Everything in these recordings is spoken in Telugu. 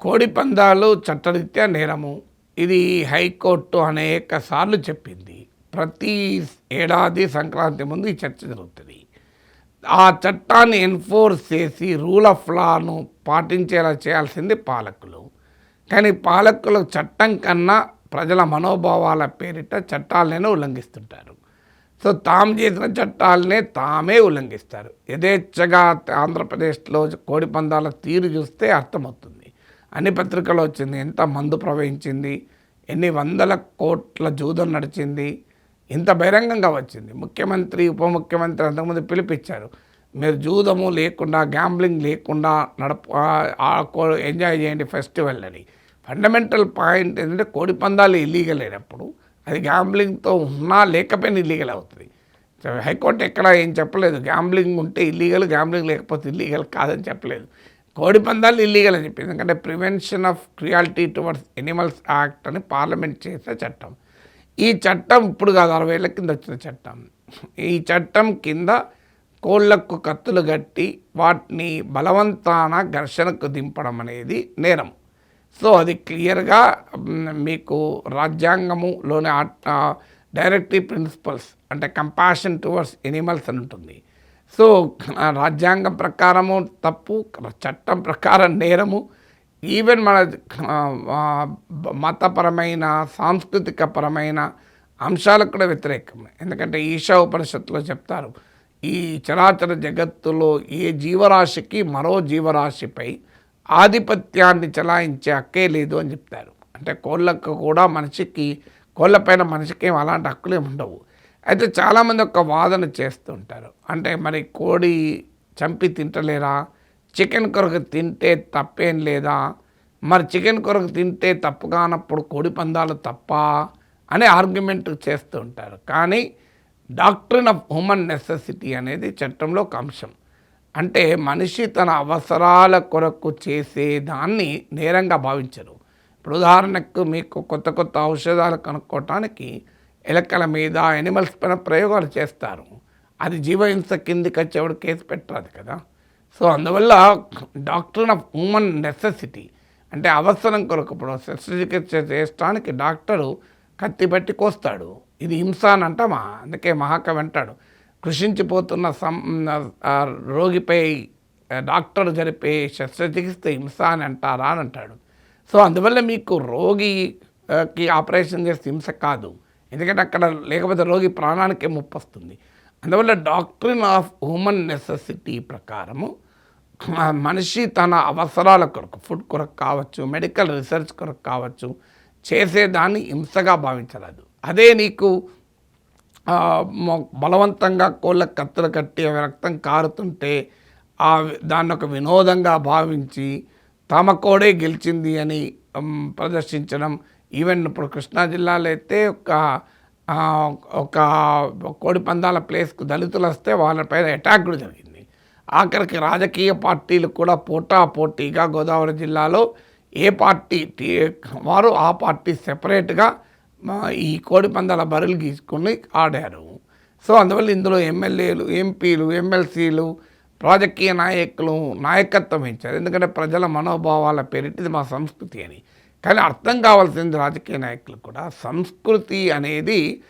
కోడి పందాలు చట్టరీత్యా నేరము. ఇది హైకోర్టు అనేక సార్లు చెప్పింది. ప్రతి ఏడాది సంక్రాంతి ముందు ఈ చర్చ జరుగుతుంది. ఆ చట్టాన్ని ఎన్ఫోర్స్ చేసి రూల్ ఆఫ్ లాను పాటించేలా చేయాల్సింది పాలకులు. కానీ పాలకులు చట్టం కన్నా ప్రజల మనోభావాల పేరిట చట్టాలనే ఉల్లంఘిస్తుంటారు. సో తాము చేసిన చట్టాలనే తామే ఉల్లంఘిస్తారు. యథేచ్ఛగా ఆంధ్రప్రదేశ్లో కోడి పందాల తీరు చూస్తే అర్థమవుతుంది. అన్ని పత్రికలు వచ్చింది. ఎంత మందు ప్రవహించింది? ఎన్ని వందల కోట్ల జూదం నడిచింది? ఇంత బహిరంగంగా వచ్చింది. ముఖ్యమంత్రి ఉప ముఖ్యమంత్రి అంతకుముందు పిలిపించారు. మీరు జూదము లేకుండా గ్యాంబ్లింగ్ లేకుండా నడప ఎంజాయ్ చేయండి ఫెస్టివల్ అని. ఫండమెంటల్ పాయింట్ ఏంటంటే కోడి పందాలు ఇల్లీగల్ అయినప్పుడు అది గ్యాంబ్లింగ్తో ఉన్నా లేకపోయినా ఇల్లీగల్ అవుతుంది. హైకోర్టు ఎక్కడ ఏం చెప్పలేదు. గ్యాంబ్లింగ్ ఉంటే ఇల్లీగల్ గ్యాంబ్లింగ్ లేకపోతే ఇల్లీగల్ కాదని చెప్పలేదు. కోడి పందాలు ఇల్లీగల్ అని చెప్పింది. ఎందుకంటే prevention of cruelty towards animals act అని పార్లమెంట్ చేసే చట్టం. ఈ చట్టం ఇప్పుడు కాదు అరవై ఏళ్ళ కింద వచ్చిన చట్టం. ఈ చట్టం కింద కోళ్ళకు కత్తులు కట్టి వాటిని బలవంతాన ఘర్షణకు దింపడం అనేది నేరం. సో అది క్లియర్గా మీకు రాజ్యాంగములోని డైరెక్టివ్ ప్రిన్సిపల్స్ అంటే కంపాషన్ టువర్డ్స్ ఎనిమల్స్ అని ఉంటుంది. సో రాజ్యాంగం ప్రకారము తప్పు చట్టం ప్రకారం నేరము ఈవెన్ మన మతపరమైన సాంస్కృతిక పరమైన అంశాలకు కూడా వ్యతిరేకం ఎందుకంటే ఈశా ఉపనిషత్తులో చెప్తారు ఈ చరాచర జగత్తులో ఏ జీవరాశికి మరో జీవరాశిపై ఆధిపత్యాన్ని చలాయించే హక్కే లేదు అని చెప్తారు. అంటే కోళ్ళకు కూడా మనిషికి కోళ్ళపైన మనిషికి ఏం అలాంటి హక్కులు ఉండవు. అయితే చాలామంది ఒక వాదన చేస్తుంటారు. అంటే మరి కోడి చంపి తింటలేరా? చికెన్ కొరకు తింటే తప్పేం లేదా? మరి చికెన్ కొరకు తింటే తప్పు కానప్పుడు కోడి పందాలు తప్ప? అనే ఆర్గ్యుమెంట్ చేస్తూ ఉంటారు కానీ డాక్ట్రిన్ ఆఫ్ హ్యూమన్ నెసెసిటీ అనేది చట్టంలో ఒక అంశం. అంటే మనిషి తన అవసరాల కొరకు చేసే దాన్ని నేరంగా భావించరు. ఇప్పుడు ఉదాహరణకు మీకు కొత్త కొత్త ఔషధాలు కనుక్కోవటానికి ఎలకల మీద ఎనిమల్స్ పైన ప్రయోగాలు చేస్తారు. అది జీవహింస కిందికి వచ్చేవాడు కేసు పెట్టరాదు కదా. సో అందువల్ల డాక్టర్ ఆఫ్ హ్యూమన్ నెసెసిటీ అంటే అవసరం కొరకు ఇప్పుడు శస్త్రచికిత్స చేయడానికి డాక్టరు కత్తి పెట్టి కోస్తాడు. ఇది హింస అని అంటామా? అందుకే మహాకవి అంటాడు కృషించిపోతున్న సం రోగిపై డాక్టర్ జరిపే శస్త్రచికిత్స హింస అని అంటారా అని అంటాడు. సో అందువల్ల మీకు రోగికి ఆపరేషన్ చేస్తే హింస కాదు. ఎందుకంటే అక్కడ లేకపోతే రోగి ప్రాణానికే ముప్పు వస్తుంది అందువల్ల డాక్టరీన్ ఆఫ్ హ్యూమన్ నెసెసిటీ ప్రకారము మనిషి తన అవసరాల కొరకు ఫుడ్ కొరకు కావచ్చు మెడికల్ రీసెర్చ్ కొరకు కావచ్చు చేసేదాన్ని హింసగా భావించరాదు. అదే నీకు బలవంతంగా కోళ్ళ కత్తులు కట్టి రక్తం కారుతుంటే ఆ దాన్ని ఒక వినోదంగా భావించి తమ కోడే గెలిచింది అని ప్రదర్శించడం ఈవెన్ ఇప్పుడు కృష్ణా జిల్లాలో అయితే ఒక ఒక కోడి పందాల ప్లేస్కు దళితులు వస్తే వాళ్ళపైన అటాక్ కూడా జరిగింది. ఆఖరికి రాజకీయ పార్టీలు కూడా పోటా పోటీగా గోదావరి జిల్లాలో ఏ పార్టీ వారు ఆ పార్టీ సెపరేట్గా మా ఈ కోడి పందాల బరులు గీసుకుని ఆడారు. సో అందువల్ల ఇందులో ఎమ్మెల్యేలు ఎంపీలు ఎమ్మెల్సీలు రాజకీయ నాయకులు నాయకత్వం ఇచ్చారు. ఎందుకంటే ప్రజల మనోభావాల పేరిట ఇది మా సంస్కృతి అని. కానీ అర్థం కావాల్సింది రాజకీయ నాయకులు కూడా సంస్కృతి అనేది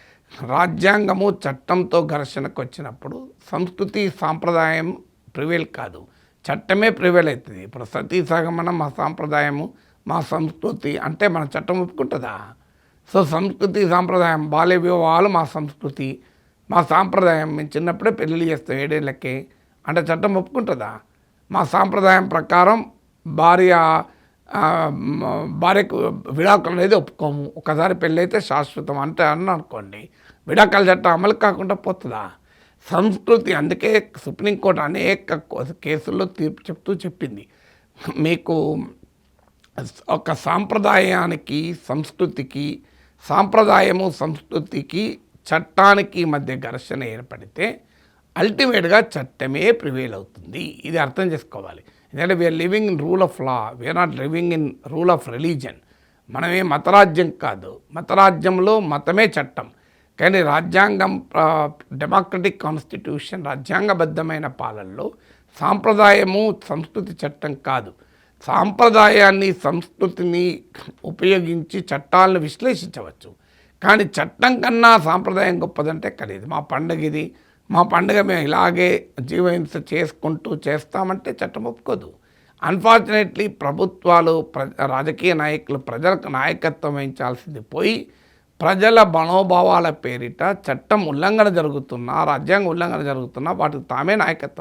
రాజ్యాంగము చట్టంతో ఘర్షణకు వచ్చినప్పుడు సంస్కృతి సాంప్రదాయం ప్రివేల్ కాదు. చట్టమే ప్రివేల్ అవుతుంది. ఇప్పుడు సతీ సగమనం మా సాంప్రదాయము మా సంస్కృతి అంటే మన చట్టం ఒప్పుకుంటుందా? సో సంస్కృతి సాంప్రదాయం బాల్య వివాహాలు మా సంస్కృతి మా సాంప్రదాయం మేము చిన్నప్పుడే పెళ్ళిళ్ళు చేస్తాం ఏడేళ్ళకే. అంటే చట్టం ఒప్పుకుంటుందా? మా సాంప్రదాయం ప్రకారం భార్య భార్యకు విడాకులు అనేది ఒప్పుకోము. ఒకసారి పెళ్ళైతే శాశ్వతం అంటే అన్న అనుకోండి విడాకుల చట్టం అమలు కాకుండా పోతుందా? సంస్కృతి అందుకే సుప్రీంకోర్టు అనేక కేసుల్లో తీర్పు చెప్తూ చెప్పింది. మీకు ఒక సాంప్రదాయానికి సంస్కృతికి సాంప్రదాయము సంస్కృతికి చట్టానికి మధ్య ఘర్షణ ఏర్పడితే అల్టిమేట్గా చట్టమే ప్రివేల్ అవుతుంది ఇది అర్థం చేసుకోవాలి. ఎందుకంటే we are living in rule of law we are not living in rule of religion మనమే మతరాజ్యం కాదు. మతరాజ్యంలో మతమే చట్టం. కానీ రాజ్యాంగం డెమోక్రటిక్ కాన్స్టిట్యూషన్ రాజ్యాంగబద్ధమైన పాలనలో సాంప్రదాయము సంస్కృతి చట్టం కాదు. సాంప్రదాయాన్ని సంస్కృతిని ఉపయోగించి చట్టాలను విశ్లేషించవచ్చు. కానీ చట్టం కన్నా సాంప్రదాయం గొప్పదంటే కలిది మా పండగ ఇది మా పండుగ మేము ఇలాగే జీవహింస చేసుకుంటూ చేస్తామంటే చట్టం ఒప్పుకోదు. అన్ఫార్చునేట్లీ ప్రభుత్వాలు ప్ర రాజకీయ నాయకులు ప్రజలకు నాయకత్వం వహించాల్సింది పోయి ప్రజల మనోభావాల పేరిట చట్టం ఉల్లంఘన జరుగుతున్నా రాజ్యాంగ ఉల్లంఘన జరుగుతున్నా వాటికి తామే నాయకత్వం